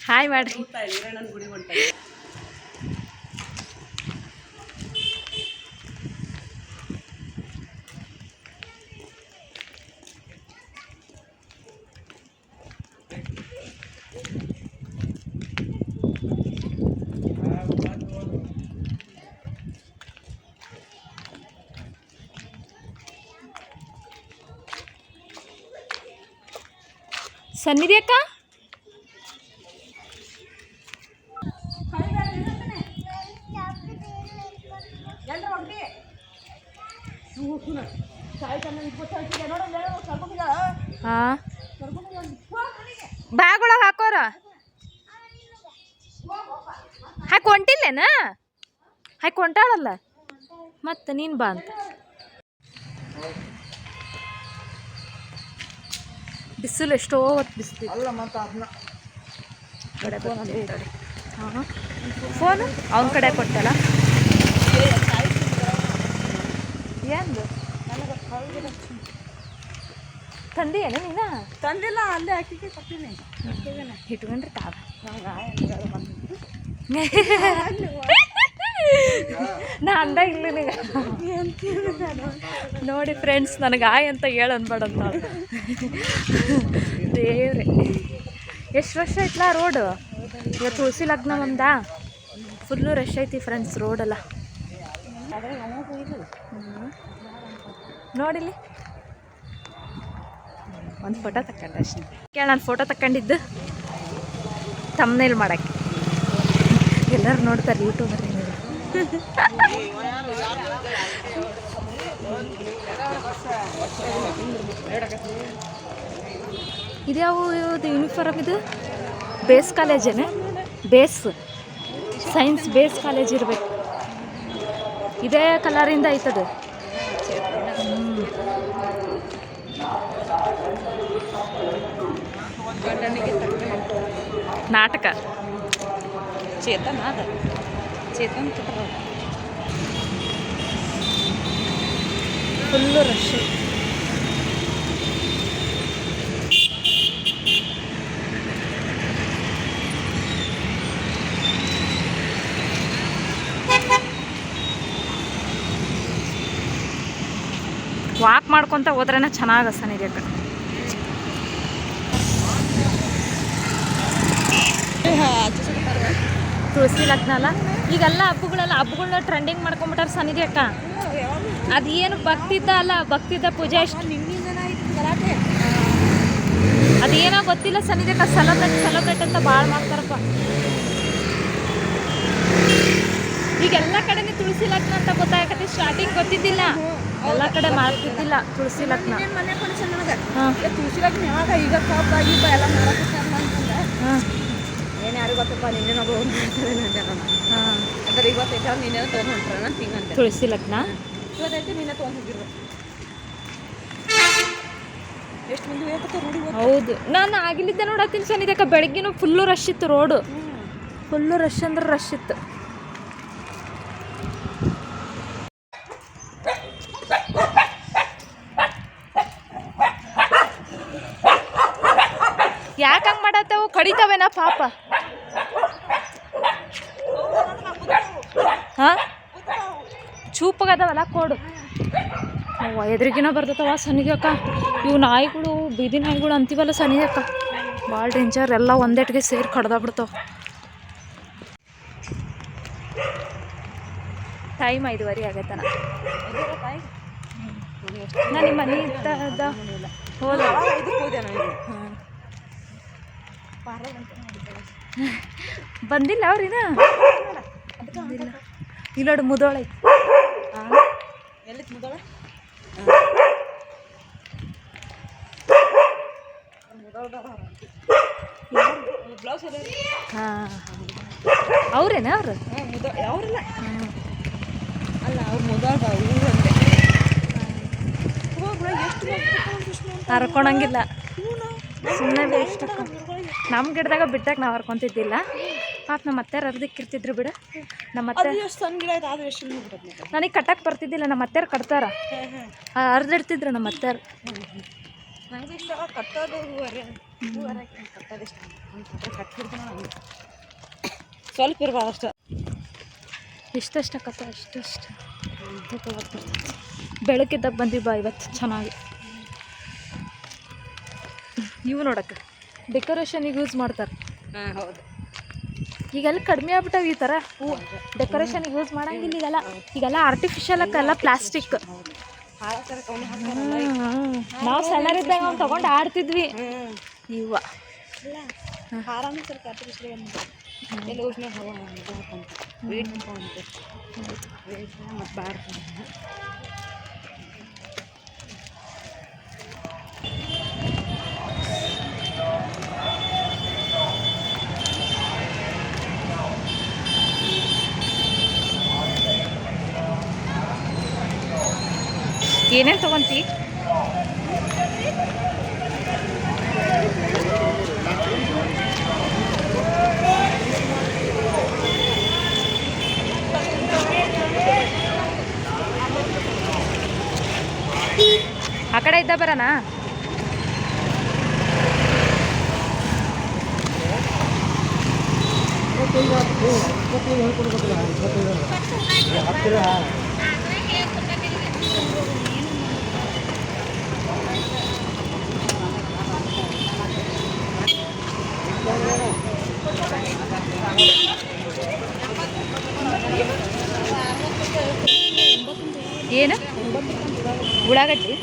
Hi ಮಾಡ್ರಿ. ಸನ್ನಿಧಿ ಅಕ್ಕ? ಹಾ. ಬ್ಯಾಗ್ ಒಳಗೆ ಹಾಕೋರ? ಹಾಕಿ ಹೊಂಟಿಲ್ಲೇನ? ಹಾಕಿ ಹೊಂಟಾಳಲ್ಲ? ಮತ್ತೆ ನೀನು ಬಾ ಅಂತ. ಬಿಸಿಲು ಎಷ್ಟೋ ಹೊತ್ತು ಬಿಸಿಲು ಅಲ್ಲ ಮತ್ತೆ ಅದನ್ನ ಕಡೆ ಹಾಂ. ಫೋನ್? ಅವನ ಕಡೆ ಕೊಟ್ಟಲ್ಲ? ಏನು ತಂದಿ ಏನು ನೀನು? ತಂದಿಲ್ಲ ಅಲ್ಲೇ ಹಾಕಿಗೆ ಕೊಟ್ಟಿನಿ ಇಟ್ಕೊಂಡ್ರಿ ತಾವ. ನಾ ಅಂದ ಇಲ್ಲ ನೀ ನೋಡಿ ಫ್ರೆಂಡ್ಸ್ ನನಗೆ ಆಯ್ ಅಂತ ಹೇಳ ಅನ್ಬೇಡಂತ ದೇವ್ರೆ. ಎಷ್ಟು ರಶ್ ಐತ್ಲಾ ರೋಡು ಇವತ್ತು ತುಳಸಿ ಲಗ್ನ ಒಂದಾ? ಫುಲ್ಲು ರಶ್ ಐತಿ ಫ್ರೆಂಡ್ಸ್ ರೋಡೆಲ್ಲ ಹ್ಮ್. ನೋಡಿಲ್ಲಿ. ಒಂದು ಫೋಟೋ ತಕ್ಕಂಡೆ ಅಷ್ಟೇ. ಕೇಳ ನಾನು ಫೋಟೋ ತಕ್ಕೊಂಡಿದ್ದು ತಮ್ಮನೇಲಿ ಮಾಡಕ್ಕೆ. ಎಲ್ಲರೂ ನೋಡ್ತಾರೆ ಯೂಟ್ಯೂಬರ್ ಇದ್ಯಾವ ಇದು ಯೂನಿಫಾರ್ಮ್ ಇದು ಬೇಸ್ ಕಾಲೇಜೇನೆ ಬೇಸ್ ಸೈನ್ಸ್ ಬೇಸ್ ಕಾಲೇಜ್ ಇರಬೇಕು. ಇದೇ ಕಲರಿಂದ ಐತದು ಹ್ಮ್. ನಾಟಕ ಚೇತನ ಅದ ಚೇತನ್ ಫುಲ್ಲು ರಶ್ ವಾಕ್ ಮಾಡ್ಕೊತ ಹೋದ್ರೇನೆ ಚೆನ್ನಾಗ ಸನಿದೆ ಅಕ್ಕ ತುಳಸಿ ಲಗ್ನ ಅಲ್ಲ ಈಗೆಲ್ಲ ಹಬ್ಬಗಳೆಲ್ಲ ಹಬ್ಬಗಳನ್ನ ಟ್ರೆಂಡಿಂಗ್ ಮಾಡ್ಕೊಂಬಿಟ್ಟಾರ ಸನ್ನಿಧಿ ಅಕ್ಕ. ಅದು ಏನು ಭಕ್ತಿದ್ದ ಅಲ್ಲ ಭಕ್ತಿದ್ದ ಪೂಜೆ ಅದೇನೋ ಗೊತ್ತಿಲ್ಲ ಸನ್ನಿಧಿ ಅಕ್ಕ ಸೆಲೆಬ್ರೇಟ್ ಸೆಲೆಬ್ರೇಟ್ ಅಂತ ಭಾಳ ಮಾಡ್ತಾರಪ್ಪ. ಈಗ ಎಲ್ಲ ಕಡೆನೇ ತುಳಸಿ ಲಗ್ನ ಅಂತ ಗೊತ್ತಾಗತ್ತೆ ಸ್ಟಾರ್ಟಿಂಗ್ ಗೊತ್ತಿದ್ದಿಲ್ಲ. ಎಲ್ಲ ಕಡೆ ಮಾಡ್ತಿದ್ದಿಲ್ಲ ತುಳಸಿ ಲಗ್ನ. ಮನೆ ಫಂಕ್ಷನ್ ನನಗೆ? ಹಾಂ. ತುಳಸಿಲಾಗ ಯಾವಾಗ? ಈಗ ಕಾಪ್ ಆಗಿ ಎಲ್ಲ ಹಾಂ. ಏನು ಯಾರು ಗೊತ್ತಪ್ಪ ನಿನ್ನೆ ಹಾಂ. ಅಂದ್ರೆ ಇವತ್ತೈತೆ ನೀನೇ ತೊಗೊಂಡು ಹೊಂಟ್ರ ಅಂತ. ಹಿಂಗಂತೆ ತುಳಸಿ ಲಗ್ನ? ಇವತ್ತೈತೆ ನೀನೇ ತೊಗೊಂಡು ಹೋಗಿರು ಹೌದು. ನಾನು ಆಗಿಲ್ಲಿದ್ದೆ ನೋಡತ್ತೀನಿ ಸನ್ನಿಧಿ ಅಕ್ಕ ಬೆಳಗ್ಗಿನೂ ಫುಲ್ಲು ರಶ್ ಇತ್ತು ರೋಡು ಫುಲ್ಲು ರಶ್ ಅಂದ್ರೆ ರಶ್ ಇತ್ತು. ಯಾಕೆ ಹಂಗೆ ಮಾಡತ್ತವು? ಕಡಿತಾವೇನ ಪಾಪ? ಹಾಂ? ಚೂಪಗದವಲ್ಲ ಕೊಡು. ಎದ್ರಿಗಿನ ಬರ್ತತವ ಬರ್ತೈತವ ಸನಿಗೆ ಅಕ್ಕ. ಇವು ನಾಯಿಗಳು ಬೀದಿ ನಾಯಿಗಳು ಅಂತೀವಲ್ಲ ಸನಿ ಅಕ್ಕ. ಭಾಳ ಡೇಂಜರ್ ಎಲ್ಲ ಒಂದೇಟ್ಗೆ ಸೇರಿ ಕಡ್ದಾಗ್ಬಿಡ್ತಾವ ಬಿಡ್ತಾವ ಟೈಮ್ ಐದುವರೆ ಆಗೈತನ. ನಾನು ನಿಮ್ಮ ಮನೆ ಇದ್ದ ಹೋದ ಇದಕ್ಕೆ ಹೋದೆ ನಾನು ಹ್ಮ್. ಬಂದಿಲ್ಲ ಅವ್ರಿನ ಇಲ್ಲ. ನೋಡಿ ಮುದೋಳ. ಐತಿ ಎಲ್ಲಿ ಮುದೋಳ ಹಾಂ. ಅವ್ರೇನ ಅವ್ರು? ಯಾವ್ರಲ್ಲ? ಅಲ್ಲ ಅವ್ರು ಮುದೋಳ ಎಷ್ಟು ಹರ್ಕೊಳಂಗಿಲ್ಲ. ಸುಮ್ಮನೆ ವೇಸ್ಟ್ ನಮ್ಮ ಗಿಡದಾಗ ಬಿಟ್ಟಾಗ ನಾವು ಹರ್ಕೊಂತಿದ್ದಿಲ್ಲ. ಪಾಪ ನಮ್ಮ ಅತ್ತೆ ಹರ್ದಿಕ್ಕಿರ್ತಿದ್ರು ಬಿಡು. ನಮ್ಮ ಅತ್ತೆ ನನಗೆ ಕಟ್ಟಕ್ಕೆ ಬರ್ತಿದ್ದಿಲ್ಲ ನಮ್ಮ ಅತ್ತೆಯರು ಕಟ್ತಾರ. ಹರಿದಿಡ್ತಿದ್ರು ನಮ್ಮ ಇಷ್ಟ ಇಷ್ಟ ನಂಗೆ. ಸ್ವಲ್ಪ ಇರ್ಬಾರ್ದು ಅಷ್ಟು. ಇಷ್ಟಷ್ಟು ಕತ್ತ ಇಷ್ಟಷ್ಟು. ಬೆಳಕಿದ್ದಾಗ ಬಂದಿವಿ ಬಾ ಇವತ್ತು ಚೆನ್ನಾಗಿ. ಇವು ನೋಡಕ್ಕೆ. ಡೆಕೋರೇಷನಿಗೆ ಯೂಸ್ ಮಾಡ್ತಾರೆ. ಹಾಂ ಹೌದು. ಈಗೆಲ್ಲ ಕಡಿಮೆ ಆಗ್ಬಿಟ್ಟವು ಈ ಥರ ಹೂ ಡೆಕೋರೇಷನ್ಗೆ ಯೂಸ್ ಮಾಡಂಗಿಲ್ಲ ಈಗೆಲ್ಲ. ಈಗೆಲ್ಲ ಆರ್ಟಿಫಿಷಿಯಲ್ ಎಲ್ಲ ಪ್ಲಾಸ್ಟಿಕ್ ನಾವು ಸಣ್ಣರಿದ್ದಾಗ ಅವ್ನು ತಗೊಂಡು ಆಡ್ತಿದ್ವಿ. ಇವ. ಆರ್ಟಿಫಿಷಿಯಲ್ ಏನೇನು ತಗೊಂತಿ? ಆ ಕಡೆ ಇದ್ದ ಬರೋಣ ಏನು? ಉಳ್ಳಾಗಡ್ಡಿ.